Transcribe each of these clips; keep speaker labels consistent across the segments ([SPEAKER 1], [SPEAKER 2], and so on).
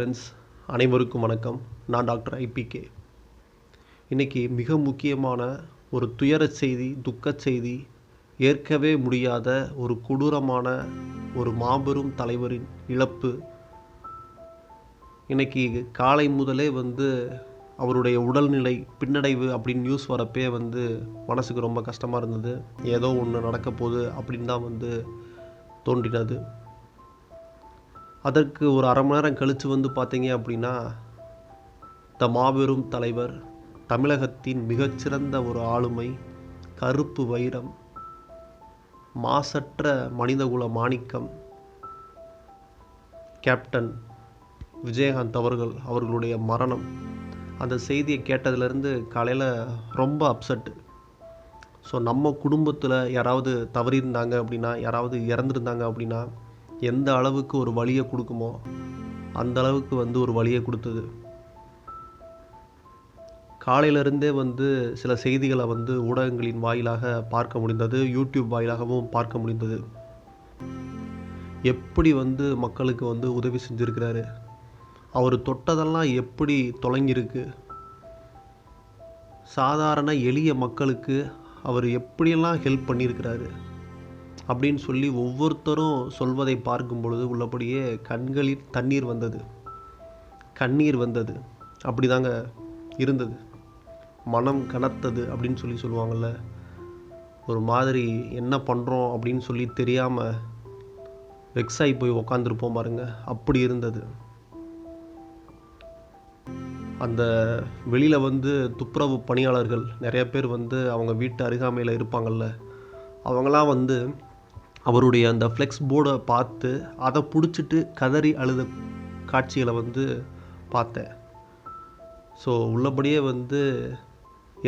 [SPEAKER 1] Friends அனைவருக்கும் வணக்கம். நான் டாக்டர் ஐபிகே. இன்றைக்கி மிக முக்கியமான ஒரு துயர செய்தி துக்கச் செய்தி ஏற்கவே முடியாத ஒரு கொடூரமான ஒரு மாபெரும் தலைவரின் இழப்பு. இன்னைக்கு காலை முதலே வந்து அவருடைய உடல்நிலை பின்னடைவு அப்படின்னு நியூஸ் வரப்பே வந்து மனசுக்கு ரொம்ப கஷ்டமாக இருந்தது. ஏதோ ஒன்று நடக்க போகுது அப்படின்னு தான் வந்து தோன்றினது. அதற்கு ஒரு அரை மணி நேரம் கழித்து வந்து பார்த்தீங்க அப்படின்னா த மாபெரும் தலைவர் தமிழகத்தின் மிகச்சிறந்த ஒரு ஆளுமை கருப்பு வைரம் மாசற்ற மனிதகுல மாணிக்கம் கேப்டன் விஜயகாந்த் அவர்கள் அவர்களுடைய மரணம். அந்த செய்தியை கேட்டதுலேருந்து காலையில் ரொம்ப அப்செட்டு ஸோ நம்ம குடும்பத்தில் யாராவது தவறியிருந்தாங்க அப்படின்னா யாராவது இறந்துருந்தாங்க அப்படின்னா எந்த அளவுக்கு ஒரு வழியை கொடுக்குமோ அந்த அளவுக்கு வந்து ஒரு வழியை கொடுத்தது. காலையிலிருந்தே வந்து சில செய்திகளை வந்து ஊடகங்களின் வாயிலாக பார்க்க முடிந்தது யூடியூப் வாயிலாகவும் பார்க்க முடிந்தது. எப்படி வந்து மக்களுக்கு வந்து உதவி செஞ்சுருக்கிறாரு? அவர் தொட்டதெல்லாம் எப்படி தொலைங்கிருக்கு சாதாரண எளிய மக்களுக்கு அவர் எப்படியெல்லாம் ஹெல்ப் பண்ணியிருக்கிறாரு? அப்படின்னு சொல்லி ஒவ்வொருத்தரும் சொல்வதை பார்க்கும் பொழுது உள்ளபடியே கண்களில் தண்ணீர் வந்தது. கண்ணீர் வந்தது. அப்படிதாங்க இருந்தது. மனம் கனத்தது அப்படின்னு சொல்லி சொல்லுவாங்கள்ல ஒரு மாதிரி என்ன பண்ணுறோம் அப்படின்னு சொல்லி தெரியாமல் வெக்ஸாகி போய் உக்காந்துருப்போம் பாருங்க. அப்படி இருந்தது. அந்த வெளியில் வந்து துப்புரவு பணியாளர்கள் நிறைய பேர் வந்து அவங்க வீட்டு அருகாமையில் இருப்பாங்கள்ல அவங்களாம் வந்து அவருடைய அந்த ஃப்ளெக்ஸ் போர்டை பார்த்து அதை பிடிச்சிட்டு கதறி அழுத காட்சிகளை வந்து பார்த்தேன். ஸோ உள்ளபடியே வந்து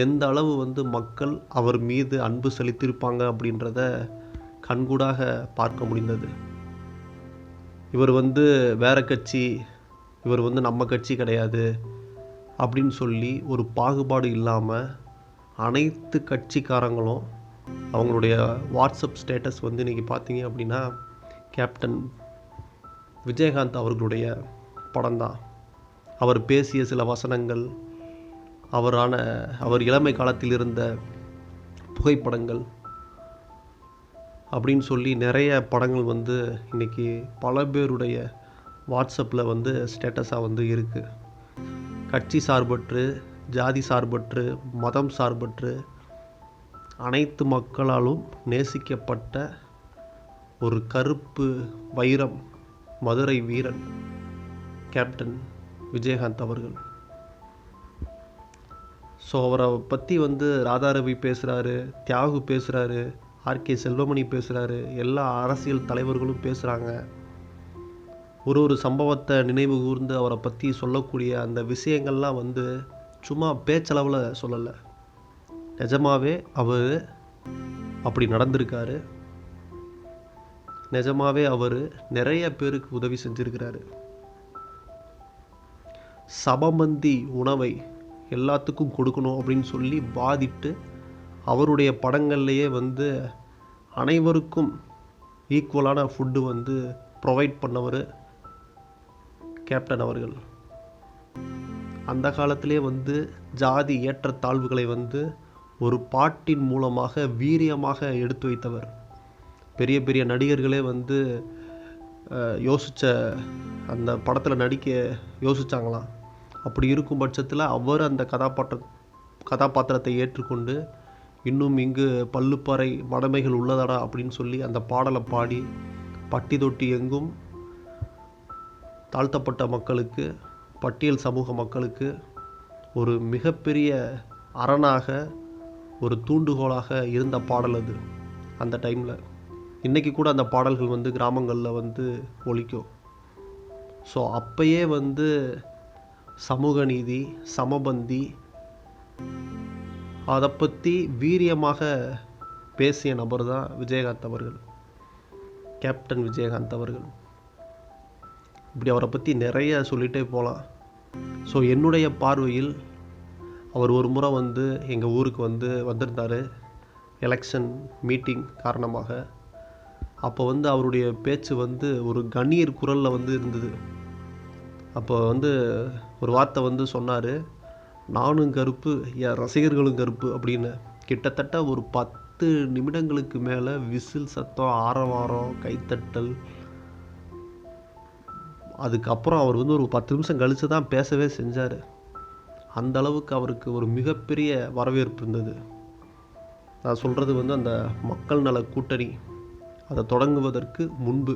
[SPEAKER 1] எந்த அளவு வந்து மக்கள் அவர் மீது அன்பு செலுத்தியிருப்பாங்க அப்படின்றத கண்கூடாக பார்க்க முடிந்தது. இவர் வந்து வேற கட்சி இவர் வந்து நம்ம கட்சி கிடையாது அப்படின்னு சொல்லி ஒரு பாகுபாடு இல்லாமல் அனைத்து கட்சிக்காரங்களும் அவங்களுடைய வாட்ஸ்அப் ஸ்டேட்டஸ் வந்து இன்றைக்கி பார்த்தீங்க அப்படின்னா கேப்டன் விஜயகாந்த் அவர்களுடைய படம் தான் அவர் பேசிய சில வசனங்கள் அவரான அவர் இளமை காலத்தில் இருந்த புகைப்படங்கள் அப்படின்னு சொல்லி நிறைய படங்கள் வந்து இன்றைக்கி பல பேருடைய வாட்ஸ்அப்பில் வந்து ஸ்டேட்டஸாக வந்து இருக்குது கட்சி சார்பற்று ஜாதி சார்பற்று மதம் சார்பற்று அனைத்து மக்களாலும் நேசிக்கப்பட்ட ஒரு கருப்பு வைரம் மதுரை வீரன் கேப்டன் விஜயகாந்த் அவர்கள். ஸோ அவரை பற்றி வந்து ராதாரவி பேசுகிறாரு தியாகு பேசுகிறாரு ஆர்கே செல்வமணி பேசுகிறாரு எல்லா அரசியல் தலைவர்களும் பேசுகிறாங்க ஒரு ஒரு சம்பவத்தை நினைவு கூர்ந்து அவரை பற்றி சொல்லக்கூடிய அந்த விஷயங்கள்லாம் வந்து சும்மா பேச்சளவில் சொல்லலை. நிஜமாவே அவர் அப்படி நடந்திருக்காரு. நிஜமாவே அவர் நிறைய பேருக்கு உதவி செஞ்சுருக்கிறாரு. சபமந்தி உணவை எல்லாத்துக்கும் கொடுக்கணும் அப்படின்னு சொல்லி வாதிட்டு அவருடைய படங்கள்லேயே வந்து அனைவருக்கும் ஈக்குவலான ஃபுட்டு வந்து ப்ரொவைட் பண்ணவர் கேப்டன் அவர்கள். அந்த காலத்திலே வந்து ஜாதி ஏற்றத்தாழ்வுகளை வந்து ஒரு பாட்டின் மூலமாக வீரியமாக எடுத்து வைத்தவர். பெரிய பெரிய நடிகர்களே வந்து யோசித்த அந்த படத்தில் நடிக்க யோசித்தாங்களாம் அப்படி இருக்கும் பட்சத்தில் அவர் அந்த கதாபாத்திர கதாபாத்திரத்தை ஏற்றுக்கொண்டு இன்னும் இங்கு பல்லுப்பாறை மடமைகள் உள்ளதடா அப்படின்னு சொல்லி அந்த பாடலை பாடி பட்டி தொட்டி எங்கும் தாழ்த்தப்பட்ட மக்களுக்கு பட்டியல் சமூக மக்களுக்கு ஒரு மிகப்பெரிய அரணாக ஒரு தூண்டுகோலாக இருந்த பாடல் அது. அந்த டைமில் இன்றைக்கி கூட அந்த பாடல்கள் வந்து கிராமங்களில் வந்து ஒழிக்கும் ஸோ அப்பயே வந்து சமூக நீதி சமபந்தி அதை பற்றி வீரியமாக பேசிய நபர் தான் விஜயகாந்த் அவர்கள். கேப்டன் விஜயகாந்த் அவர்கள். இப்படி அவரை பற்றி நிறைய சொல்லிகிட்டே போகலாம் ஸோ என்னுடைய பார்வையில் அவர் ஒரு முறை வந்து எங்கள் ஊருக்கு வந்து வந்திருந்தார். எலெக்ஷன் மீட்டிங் காரணமாக. அப்போ வந்து அவருடைய பேச்சு வந்து ஒரு கண்ணீர் குரலில் வந்து இருந்தது. அப்போ வந்து ஒரு வார்த்தை வந்து சொன்னார் நானும் கருப்பு என் ரசிகர்களும் கருப்பு அப்படின்னு. கிட்டத்தட்ட ஒரு பத்து நிமிடங்களுக்கு மேலே விசில் சத்தம் ஆரவாரம் கைத்தட்டல். அதுக்கப்புறம் அவர் வந்து ஒரு பத்து நிமிஷம் கழித்து தான் பேசவே செஞ்சார். அந்த அளவுக்கு அவருக்கு ஒரு மிகப்பெரிய வரவேற்பு இருந்தது. நான் சொல்கிறது வந்து அந்த மக்கள் நல கூட்டணி அதை தொடங்குவதற்கு முன்பு.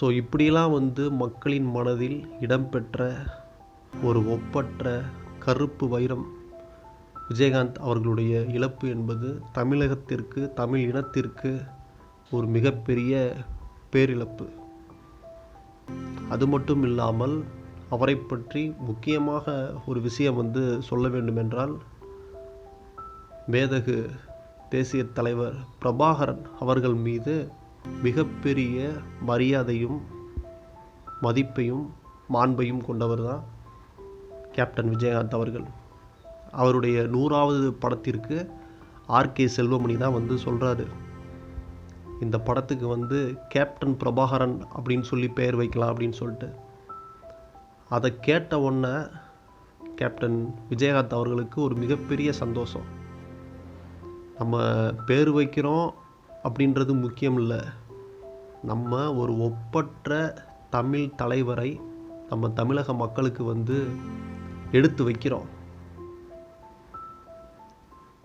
[SPEAKER 1] ஸோ இப்படியெல்லாம் வந்து மக்களின் மனதில் இடம்பெற்ற ஒரு ஒப்பற்ற கருப்பு வைரம் விஜயகாந்த் அவர்களுடைய இழப்பு என்பது தமிழகத்திற்கு தமிழ் இனத்திற்கு ஒரு மிகப்பெரிய பேரிழப்பு. அது மட்டும் இல்லாமல் அவரை பற்றி முக்கியமாக ஒரு விஷயம் வந்து சொல்ல வேண்டுமென்றால் மேதகு தேசிய தலைவர் பிரபாகரன் அவர்கள் மீது மிகப்பெரிய மரியாதையும் மதிப்பையும் மாண்பையும் கொண்டவர் தான் கேப்டன் விஜயகாந்த் அவர்கள். அவருடைய நூறாவது படத்திற்கு ஆர்கே செல்வமணி தான் வந்து சொல்கிறாரு இந்த படத்துக்கு வந்து கேப்டன் பிரபாகரன் அப்படின்னு சொல்லி பெயர் வைக்கலாம் அப்படின்னு சொல்லிட்டு. அதை கேட்ட உடனே கேப்டன் விஜயகாந்த் அவர்களுக்கு ஒரு மிகப்பெரிய சந்தோஷம். நம்ம பேர் வைக்கிறோம் அப்படின்றது முக்கியம் இல்லை நம்ம ஒரு ஒப்பற்ற தமிழ் தலைவரை நம்ம தமிழக மக்களுக்கு வந்து எடுத்து வைக்கிறோம்.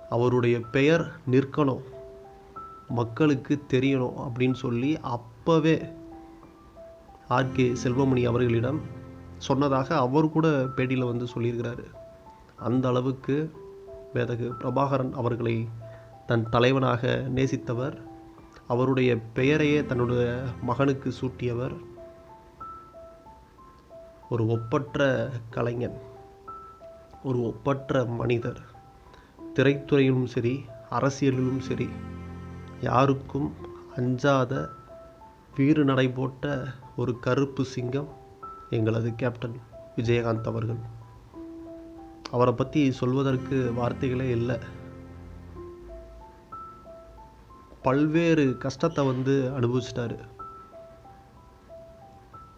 [SPEAKER 1] அவருடைய பெயர் நிற்கணும். மக்களுக்கு தெரியணும் அப்படின்னு சொல்லி அப்போவே ஆர்கே செல்வமணி அவர்களிடம் சொன்னதாக அவர் கூட பேட்டியில் வந்து சொல்லியிருக்கிறாரு. அந்த அளவுக்கு வேதகு பிரபாகரன் அவர்களை தன் தலைவனாக நேசித்தவர். அவருடைய பெயரையே தன்னுடைய மகனுக்கு சூட்டியவர். ஒரு ஒப்பற்ற கலைஞன் ஒரு ஒப்பற்ற மனிதர். திரைத்துறையிலும் சரி அரசியலிலும் சரி யாருக்கும் அஞ்சாத வீறு நடை போட்ட ஒரு கருப்பு சிங்கம் எங்களது கேப்டன் விஜயகாந்த் அவர்கள். அவரை பற்றி சொல்வதற்கு வார்த்தைகளே இல்லை. பல்வேறு கஷ்டத்தை வந்து அனுபவிச்சிட்டாரு.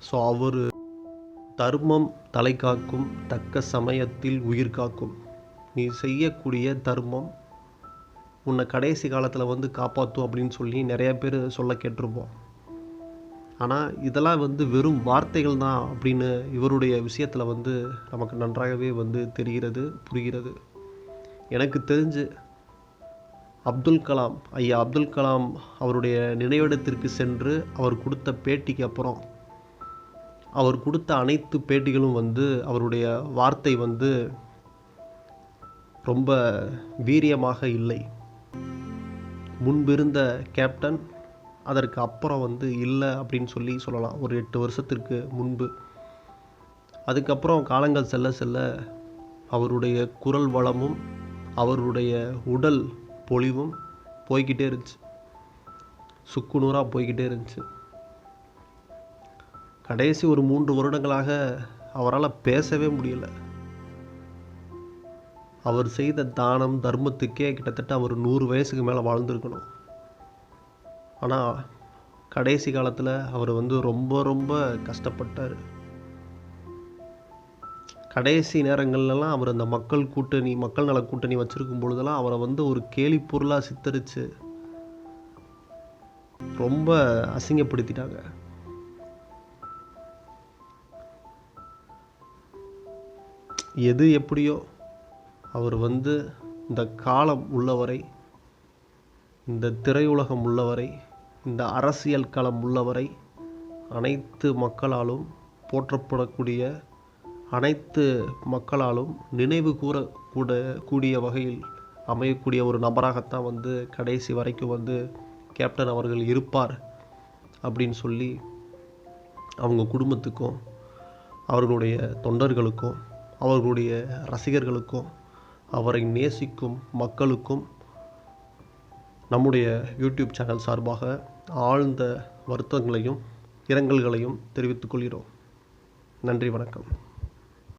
[SPEAKER 1] ஸோ அவர் தர்மம் தலை காக்கும் தக்க சமயத்தில் உயிர் காக்கும். நீ செய்யக்கூடிய தர்மம் உன்னை கடைசி காலத்தில் வந்து காப்பாற்றும் அப்படின்னு சொல்லி நிறைய பேர் சொல்ல கேட்டிருப்போம். ஆனால் இதெல்லாம் வந்து வெறும் வார்த்தைகள் தான் அப்படின்னு இவருடைய விஷயத்தில் வந்து நமக்கு நன்றாகவே வந்து தெரிகிறது புரிகிறது. எனக்கு தெரிஞ்சு அப்துல் கலாம் ஐயா அப்துல் கலாம் அவருடைய நினைவிடத்திற்கு சென்று அவர் கொடுத்த பேட்டிக்கு அப்புறம் அவர் கொடுத்த அனைத்து பேட்டிகளும் வந்து அவருடைய வார்த்தை வந்து ரொம்ப வீரியமாக இல்லை. முன்பிருந்த கேப்டன் அதற்கு அப்புறம் வந்து இல்லை அப்படின்னு சொல்லி சொல்லலாம். ஒரு எட்டு வருஷத்திற்கு முன்பு. அதுக்கப்புறம் காலங்கள் செல்ல செல்ல அவருடைய குரல் வளமும் அவருடைய உடல் பொலிவும் போய்கிட்டே இருந்துச்சு. சுக்குநூறாக போய்கிட்டே இருந்துச்சு. கடைசி ஒரு மூன்று வருடங்களாக அவரால் பேசவே முடியல. அவர் செய்த தானம் தர்மத்துக்கே கிட்டத்தட்ட அவர் நூறு வயசுக்கு மேலே வாழ்ந்துருக்கணும். ஆனால் கடைசி காலத்தில் அவர் வந்து ரொம்ப ரொம்ப கஷ்டப்பட்டார். கடைசி நேரங்கள்லலாம் அவர் அந்த மக்கள் கூட்டணி மக்கள் நல கூட்டணி வச்சுருக்கும் பொழுதெல்லாம் அவரை வந்து ஒரு கேலி பொருளாக சித்தரித்து ரொம்ப அசிங்கப்படுத்திட்டாங்க. எது எப்படியோ அவர் வந்து இந்த காலம் உள்ளவரை இந்த திரையுலகம் உள்ளவரை இந்த அரசியல் களம் உள்ளவரை அனைத்து மக்களாலும் போற்றப்படக்கூடிய அனைத்து மக்களாலும் நினைவு கூற கூட கூடிய வகையில் அமையக்கூடிய ஒரு நபராகத்தான் வந்து கடைசி வரைக்கும் வந்து கேப்டன் அவர்கள் இருப்பார் அப்படின்னு சொல்லி அவங்க குடும்பத்துக்கும் அவர்களுடைய தொண்டர்களுக்கும் அவர்களுடைய ரசிகர்களுக்கும் அவரை நேசிக்கும் மக்களுக்கும் நம்முடைய யூடியூப் சேனல் சார்பாக ஆழ்ந்த வருத்தங்களையும் இரங்கல்களையும் தெரிவித்துக் கொள்கிறோம். நன்றி வணக்கம்.